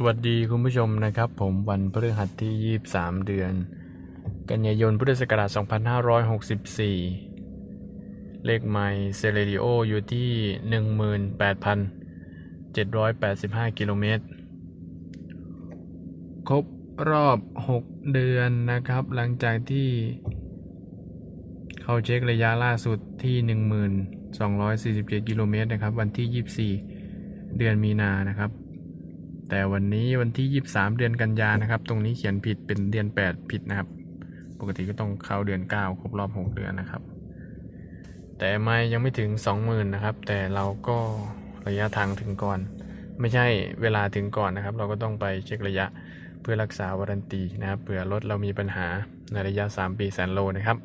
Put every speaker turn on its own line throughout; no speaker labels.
สวัสดีคุณผู้ชมนะครับ ผมวันพฤหัสที่ 23 เดือน กันยายนพุทธศักราช 2564 เลขไมล์เซเลริโออยู่ที่ 18,785 กิโลเมตร ครบรอบ 6 เดือนนะครับ หลังจากที่เขาเช็คระยะล่าสุดที่ 1247 กิโลเมตรนะครับ วันที่ 24 เดือนมีนานะครับ แต่วันนี้วันที่ 23 เดือนกันยานะครับ ตรงนี้เขียนผิดเป็นเดือน 8 ผิดนะครับ ปกติก็ต้องเข้าเดือน 9 ครบรอบ 6 เดือนนะครับ แต่ไม่ยังไม่ถึง 20,000นะครับ แต่เราก็ระยะทางถึงก่อน ไม่ใช่เวลาถึงก่อนนะครับ เราก็ต้องไปเช็คระยะเพื่อรักษาวารันตีนะครับเผื่อรถเรามีปัญหาในระยะ 3 ปีแสนโลนะครับ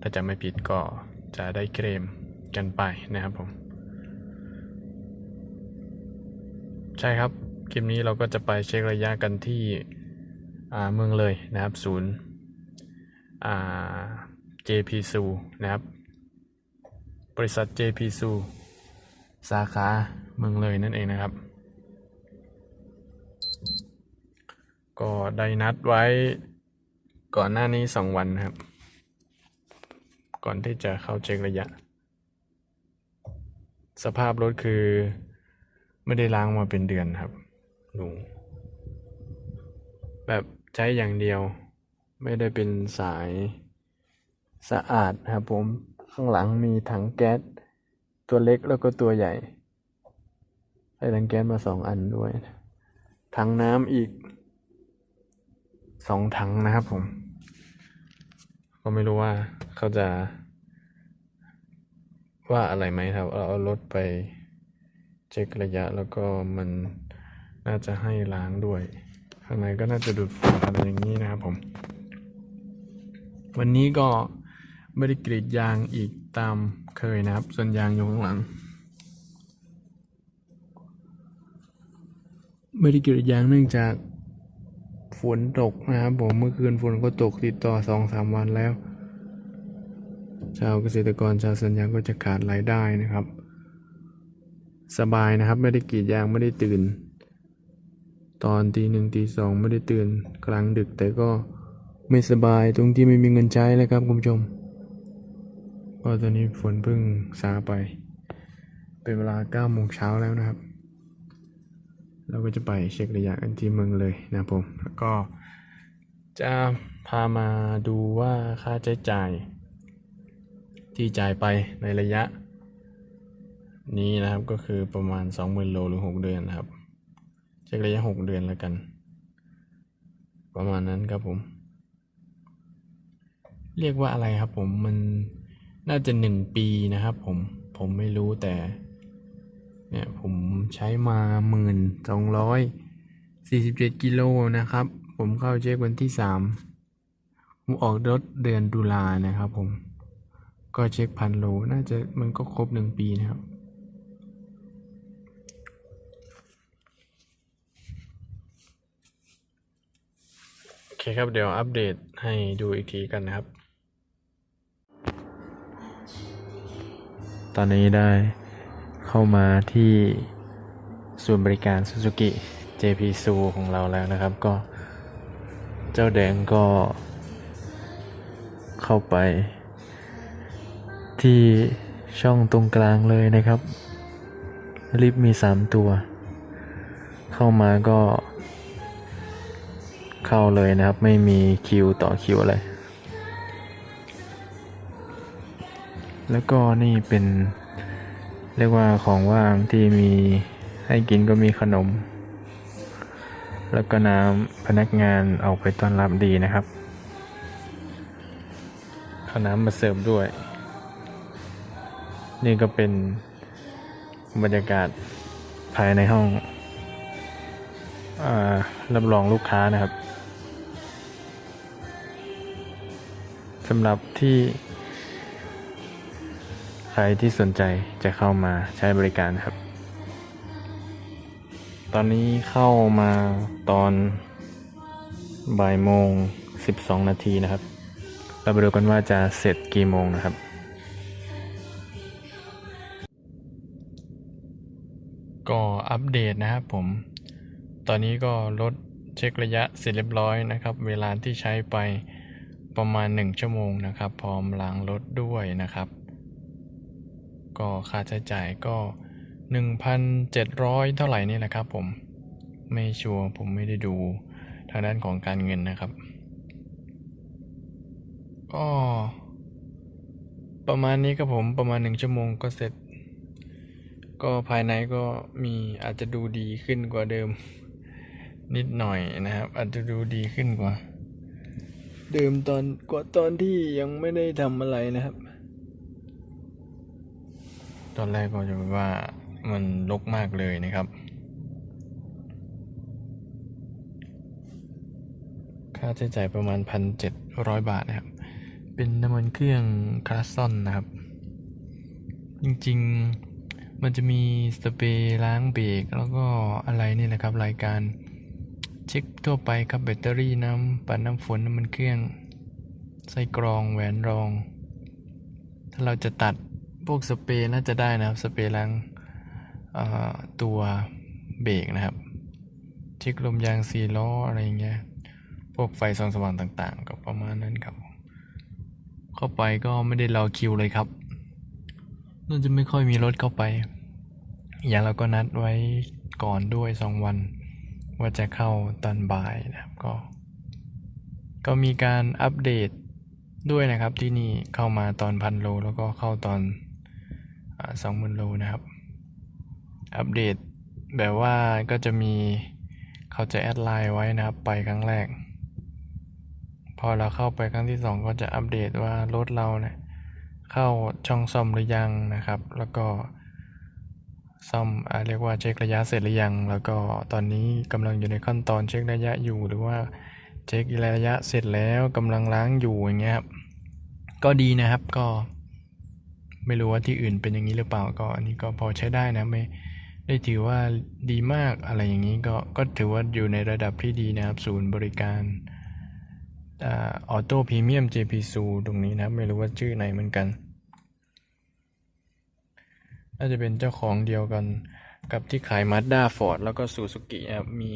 ถ้าจะไม่ผิดก็จะได้เคลมกันไปนะครับผม ใช่ครับ คลิปนี้เราก็จะไปเช็คระยะกันที่เมืองเลยนะครับศูนย์ JP s u นะครับ บริษัท JP s u สาขาเมืองเลยนั่นเองนะครับ ก็ได้นัดไว้ก่อนหน้านี้สองวันนะครับ ก่อนที่จะเข้าเช็คระยะ สภาพรถคือไม่ได้ล้างมาเป็นเดือนครับ ลุงแบบใช้อย่างเดียว ไม่ได้เป็นสายสะอาดครับผมข้างหลังมีถังแก๊สตัวเล็กแล้วก็ตัวใหญ่ใส่ถังแก๊สมาสองอันด้วย ถังน้ำอีกสองถังนะครับผม ก็ไม่รู้ว่าเขาจะ ว่าอะไรไหมครับ เราเอารถไปเช็คระยะแล้วก็มัน น่าจะให้ล้างด้วย ข้างในก็น่าจะดูดฝุ่นอะไรอย่างนี้นะครับผม วันนี้ก็ไม่ได้กรีดยางอีกตามเคยนะครับ ส่วนยางอยู่ข้างหลัง ไม่ได้กรีดยางเนื่องจากฝนตกนะครับผมเมื่อคืนฝนก็ตกติดต่อสองสามวันแล้ว ชาวเกษตรกรชาวสวนยางก็จะขาดรายได้นะครับ สบายนะครับไม่ได้กรีดยางไม่ได้ตื่น ตอนตีหนึ่งตีสองไม่ได้ตื่นกลางดึกแต่ก็ไม่สบายตรงที่ไม่มีเงินใช้เลยครับคุณผู้ชมก็ตอนนี้ฝนเพิ่งซาไป เป็นเวลาเก้าโมงเช้าแล้วนะครับ เราก็จะไปเช็คระยะกันที่เมืองเลยนะผมแล้วก็จะพามาดูว่าค่าใช้จ่าย ที่จ่ายไปในระยะ นี้นะครับก็คือประมาณ 20,000โลหรือ 6 เดือนนะครับ เช็คระยะ6เดือนแล้วกัน ประมาณนั้นครับผม เรียกว่าอะไรครับผมมันน่าจะ1ปีนะครับผมผมไม่รู้แต่ เนี่ยผมใช้มาหมื่นสองร้อยสี่สิบเจ็ดกิโลนะครับ ผมเข้าเช็ควันที่สามผมออกรถเดือนตุลานะครับผม ก็เช็คพันโลน่าจะมันก็ครบหนึ่งปีนะครับ โอเคครับ เดี๋ยวอัปเดตให้ดูอีกทีกันนะครับ ตอนนี้ได้เข้ามาที่ศูนบริการ Suzuki JP s u ของเราแล้วนะครับ ก็เจ้าแดงก็เข้าไป ที่ช่องตรงกลางเลยนะครับ ลิฟต์มีสามตัว เข้ามาก็ เข้าเลยนะครับ ไม่มีคิวต่อคิวอะไร แล้วก็นี่เป็น เรียกว่าของว่างที่มีให้กินก็มีขนม แล้วก็น้ำพนักงานเอาไปต้อนรับดีนะครับเอาน้ำมาเสิร์ฟด้วย นี่ก็เป็นบรรยากาศภายในห้องอรับรองลูกค้านะครับ สำหรับที่ ใครที่สนใจจะเข้ามาใช้บริการครับ ตอนนี้เข้ามาตอนบ่ายโมง 12 นาทีนะครับ เราไปดูกันว่าจะเสร็จกี่โมงนะครับก็อัปเดตนะครับผม ตอนนี้ก็ลดเช็คระยะเสร็จเรียบร้อยนะครับ เวลาที่ใช้ไป ประมาณ 1 ชั่วโมงนะครับ พร้อมล้างรถด้วยนะครับ ก็ค่าใช้จ่ายก็ 1,700 เท่าไหร่นี่แหละครับผมไม่ชัวร์ผมไม่ได้ดูทางด้านของการเงินนะครับก็ประมาณนี้ครับผมประมาณ1ชั่วโมงก็เสร็จ ก็ภายในก็มีอาจจะดูดีขึ้นกว่าเดิม นิดหน่อยนะครับ อาจจะดูดีขึ้นกว่า ดิมตอนกว่าตอนที่ยังไม่ได้ทำอะไรนะครับ ตอนแรกก็จะว่ามันรกมากเลยนะครับ ค่าใช้จ่ายประมาณพันเจ็ดร้อยบาทนะครับ เป็นน้ำมันเครื่องคลาสซอนนะครับ จริงๆมันจะมีสเปรย์ล้างเบรกแล้วก็อะไรนี่แหละครับ รายการ เช็คทั่วไปครับแบตเตอรี่น้ำปัดน้ำฝนน้ำมันเครื่อง ไส้กรองแหวนรอง ถ้าเราจะตัดพวกสเปรย์น่าจะได้นะครับ สเปรย์ล้างตัวเบรกนะครับ เช็คลมยางสีล้ออะไรเงี้ย พวกไฟส่องสว่างต่างๆ ก็ประมาณนั้นครับ เข้าไปก็ไม่ได้รอคิวเลยครับน่าจะไม่ค่อยมีรถเข้าไป อย่างเราก็นัดไว้ก่อนด้วยสองวัน ว่าจะเข้าตอนบ่ายนะครับก็ ก็มีการอัปเดตด้วยนะครับที่นี่เข้ามาตอนพันโลแล้วก็เข้าตอนสองหมื่นโลนะครับ อัปเดตแบบว่าก็จะมีเขาจะแอดไลน์ไว้นะครับ ไปครั้งแรก พอเราเข้าไปครั้งที่สองก็จะอัปเดตว่ารถเราเนี่ยเข้าช่องซ่อมหรือยังนะครับ แล้วก็ ซ่อมอเรียกว่าเช็คระยะเสร็จหรือยัง แล้วก็ตอนนี้กำลังอยู่ในขั้นตอนเช็คระยะอยู่ หรือว่าเช็คระยะเสร็จแล้วกำลังล้างอยู่อย่างเงี้ยครับก็ดีนะครับก็ ไม่รู้ว่าที่อื่นเป็นอย่างนี้หรือเปล่าก็อันนี้ก็พอใช้ได้นะไม่ได้ถือว่าดีมากอะไรอย่างนี้ก็ก็ถือว่าอยู่ในระดับที่ดีนะครับ ศูนย์บริการออโต้พรีเมียม JP ซูตรงนี้นะไม่รู้ว่าชื่อไหนเหมือนกัน น่าจะเป็นเจ้าของเดียวกันกับที่ขาย Mazda Ford แล้วก็ Suzuki นะครับมี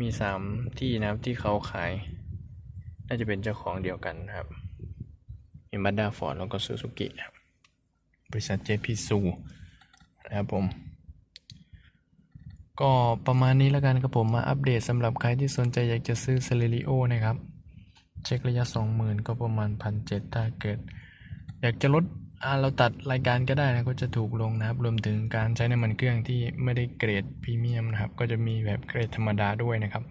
มีสามที่นะครับที่เขาขาย น่าจะเป็นเจ้าของเดียวกันนะครับ มี Mazda Ford แล้วก็ Suzuki นะครับบริษัท JP ซูนะครับผม ก็ประมาณนี้แล้วกันครับผมมาอัปเดตสำหรับใครที่สนใจอยากจะซื้อ c e l e r i o นะครับ เช็คระยะ 20,000 ก็ประมาณ 1,700ถ้าเกิด อยากจะลด เราตัดรายการก็ได้นะก็จะถูกลงนะครับ รวมถึงการใช้น้ำมันเครื่องที่ไม่ได้เกรดพรีเมียมนะครับ ก็จะมีแบบเกรดธรรมดาด้วยนะครับ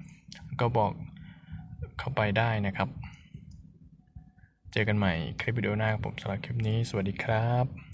ก็บอกเข้าไปได้นะครับ เจอกันใหม่คลิปวิดีโอหน้าผมสำหรับคลิปนี้ สวัสดีครับ